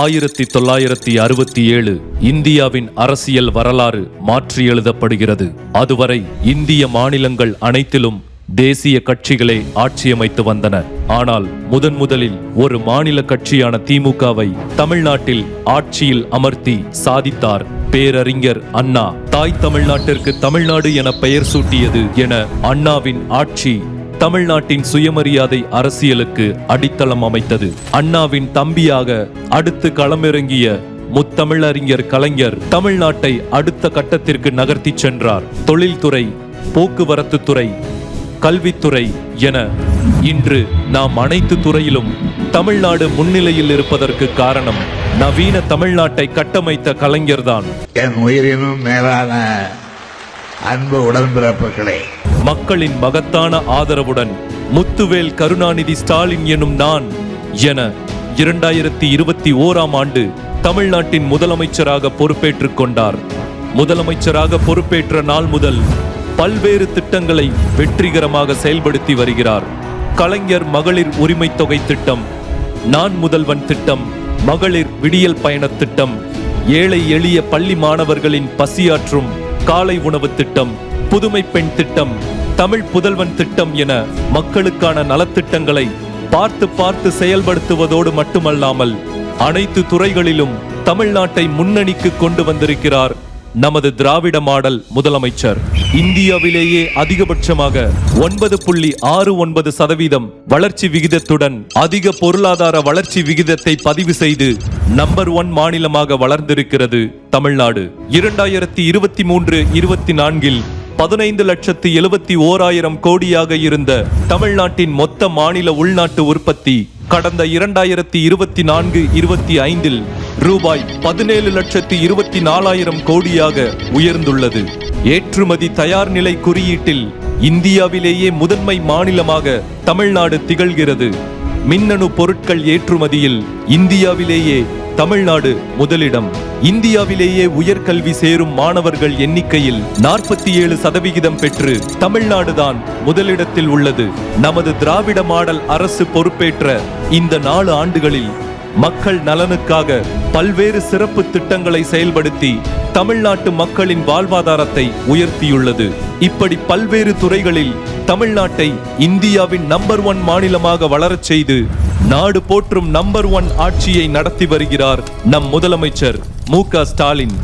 ஆயிரத்தி தொள்ளாயிரத்தி அறுபத்தி ஏழு இந்தியாவின் அரசியல் வரலாறு மாற்றி எழுதப்படுகிறது. அதுவரை இந்திய மாநிலங்கள் அனைத்திலும் தேசிய கட்சிகளே ஆட்சியமைத்து வந்தன. ஆனால் முதன் முதலில் ஒரு மாநில கட்சியான திமுகவை தமிழ்நாட்டில் ஆட்சியில் அமர்த்தி சாதித்தார். பேரறிஞர் அண்ணா. தாய் தமிழ்நாட்டிற்கு தமிழ்நாடு என பெயர் சூட்டியது என அண்ணாவின் ஆட்சி தமிழ்நாட்டின் சுயமரியாதை அரசியலுக்கு அடித்தளம் அமைத்தது. அண்ணாவின் தம்பியாக அடுத்து களமிறங்கிய முத்தமிழறிஞர் கலைஞர் தமிழ்நாட்டை அடுத்த கட்டத்திற்கு நகர்த்தி சென்றார். தொழில்துறை போக்குவரத்து துறை கல்வித்துறை என இன்று நாம் அனைத்து துறையிலும் தமிழ்நாடு முன்னிலையில் இருப்பதற்கு காரணம் நவீன தமிழ்நாட்டை கட்டமைத்த கலைஞர்தான். என் உயிரினும் மேலான அன்பு உடன்பிறப்புகளே மக்களின் மகத்தான ஆதரவுடன் முத்துவேல் கருணாநிதி ஸ்டாலின் எனும் நான் என இரண்டாயிரத்தி இருபத்தி ஓராம் ஆண்டு தமிழ்நாட்டின் முதலமைச்சராக பொறுப்பேற்றுக் கொண்டார். முதலமைச்சராக பொறுப்பேற்ற நாள் முதல் பல்வேறு திட்டங்களை வெற்றிகரமாக செயல்படுத்தி வருகிறார். கலைஞர் மகளிர் உரிமை தொகை திட்டம் நான் முதல்வன் திட்டம் மகளிர் விடியல் பயண திட்டம் ஏழை எளிய பள்ளி மாணவர்களின் பசியாற்றும் காலை உணவு திட்டம் புதுமை பெண் திட்டம் தமிழ் புதல்வன் திட்டம் என மக்களுக்கான நலத்திட்டங்களை பார்த்து பார்த்து செயல்படுத்துவதோடு மட்டுமல்லாமல் அனைத்து துறைகளிலும் தமிழ்நாட்டை முன்னணிக்கு கொண்டு வந்திருக்கிறார் நமது திராவிட மாடல் முதலமைச்சர். இந்தியாவிலேயே அதிகபட்சமாக ஒன்பது புள்ளி ஆறு ஒன்பது சதவீதம் வளர்ச்சி விகிதத்துடன் அதிக பொருளாதார வளர்ச்சி விகிதத்தை பதிவு செய்து நம்பர் ஒன் மாநிலமாக வளர்ந்திருக்கிறது தமிழ்நாடு. இரண்டாயிரத்தி இருபத்தி மூன்று இருபத்தி நான்கில் பதினைந்து லட்சத்து எழுபத்தி ஓராயிரம் கோடியாக இருந்த தமிழ்நாட்டின் மொத்த மாநில உள்நாட்டு உற்பத்தி கடந்த இரண்டாயிரத்தி இருபத்தி நான்கு இருபத்தி ஐந்தில் ரூபாய் பதினேழு லட்சத்து இருபத்தி நாலாயிரம் கோடியாக உயர்ந்துள்ளது. ஏற்றுமதி தயார் நிலை குறியீட்டில் இந்தியாவிலேயே முதன்மை மாநிலமாக தமிழ்நாடு திகழ்கிறது. மின்னணு பொருட்கள் ஏற்றுமதியில் இந்தியாவிலேயே தமிழ்நாடு முதலிடம். இந்தியாவிலேயே உயர்கல்வி சேரும் மாணவர்கள் எண்ணிக்கையில் நாற்பத்தி ஏழு சதவிகிதம் பெற்று தமிழ்நாடுதான் முதலிடத்தில் உள்ளது. நமது திராவிட மாடல் அரசு பொறுப்பேற்ற இந்த நாலு ஆண்டுகளில் மக்கள் நலனுக்காக பல்வேறு சிறப்பு திட்டங்களை செயல்படுத்தி தமிழ்நாட்டு மக்களின் வாழ்வாதாரத்தை உயர்த்தியுள்ளது. இப்படி பல்வேறு துறைகளில் தமிழ்நாட்டை இந்தியாவின் நம்பர் ஒன் மாநிலமாக வளரச் செய்து நாடு போற்றும் நம்பர் ஒன் ஆட்சியை நடத்தி வருகிறார் நம் முதலமைச்சர் மு க ஸ்டாலின்.